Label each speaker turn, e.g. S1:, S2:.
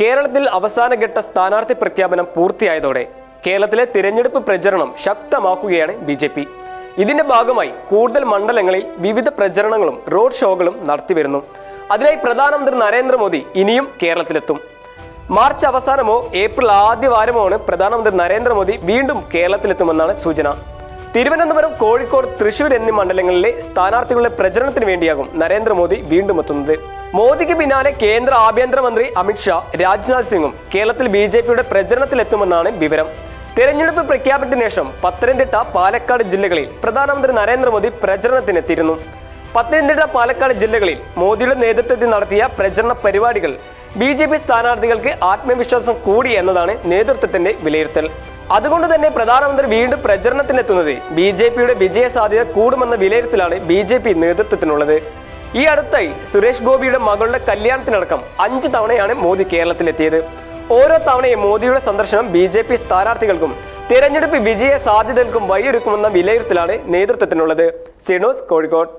S1: കേരളത്തിൽ അവസാനഘട്ട സ്ഥാനാർത്ഥി പ്രഖ്യാപനം പൂർത്തിയായതോടെ കേരളത്തിലെ തിരഞ്ഞെടുപ്പ് പ്രചരണം ശക്തമാക്കുകയാണ് ബി ജെ പി. ഇതിന്റെ ഭാഗമായി കൂടുതൽ മണ്ഡലങ്ങളിൽ വിവിധ പ്രചരണങ്ങളും റോഡ് ഷോകളും നടത്തിവരുന്നു. അതിനായി പ്രധാനമന്ത്രി നരേന്ദ്രമോദി ഇനിയും കേരളത്തിലെത്തും. മാർച്ച് അവസാനമോ ഏപ്രിൽ ആദ്യ ആണ് പ്രധാനമന്ത്രി നരേന്ദ്രമോദി വീണ്ടും കേരളത്തിലെത്തുമെന്നാണ് സൂചന. തിരുവനന്തപുരം കോഴിക്കോട് തൃശൂർ എന്നീ മണ്ഡലങ്ങളിലെ സ്ഥാനാർത്ഥികളുടെ പ്രചരണത്തിന് വേണ്ടിയാകും നരേന്ദ്രമോദി വീണ്ടും എത്തുന്നത്. മോദിക്ക് പിന്നാലെ കേന്ദ്ര ആഭ്യന്തരമന്ത്രി അമിത്ഷാ രാജ്നാഥ് സിംഗും കേരളത്തിൽ ബി ജെ പിയുടെ പ്രചരണത്തിലെത്തുമെന്നാണ് വിവരം. തെരഞ്ഞെടുപ്പ് പ്രഖ്യാപനത്തിന് ശേഷം പത്തനംതിട്ട പാലക്കാട് ജില്ലകളിൽ പ്രധാനമന്ത്രി നരേന്ദ്രമോദി പ്രചരണത്തിനെത്തിയിരുന്നു. പത്തനംതിട്ട പാലക്കാട് ജില്ലകളിൽ മോദിയുടെ നേതൃത്വത്തിൽ നടത്തിയ പ്രചരണ പരിപാടികൾ ബി ജെ പി സ്ഥാനാർത്ഥികൾക്ക് ആത്മവിശ്വാസം കൂടി എന്നതാണ് നേതൃത്വത്തിന്റെ വിലയിരുത്തൽ. അതുകൊണ്ട് തന്നെ പ്രധാനമന്ത്രി വീണ്ടും പ്രചരണത്തിനെത്തുന്നത് ബി ജെ പിയുടെ വിജയ സാധ്യത കൂടുമെന്ന വിലയിരുത്തലാണ് ബി ജെ പി നേതൃത്വത്തിനുള്ളത്. ഈ അടുത്തായി സുരേഷ് ഗോപിയുടെ മകളുടെ കല്യാണത്തിനടക്കം അഞ്ച് തവണയാണ് മോദി കേരളത്തിലെത്തിയത്. ഓരോ തവണയും മോദിയുടെ സന്ദർശനം ബി ജെ പി സ്ഥാനാർത്ഥികൾക്കും തിരഞ്ഞെടുപ്പ് വിജയ സാധ്യതകൾക്കും വഴിയൊരുക്കുമെന്ന വിലയിരുത്തലാണ് നേതൃത്വത്തിനുള്ളത്. സിനോസ് കോഴിക്കോട്.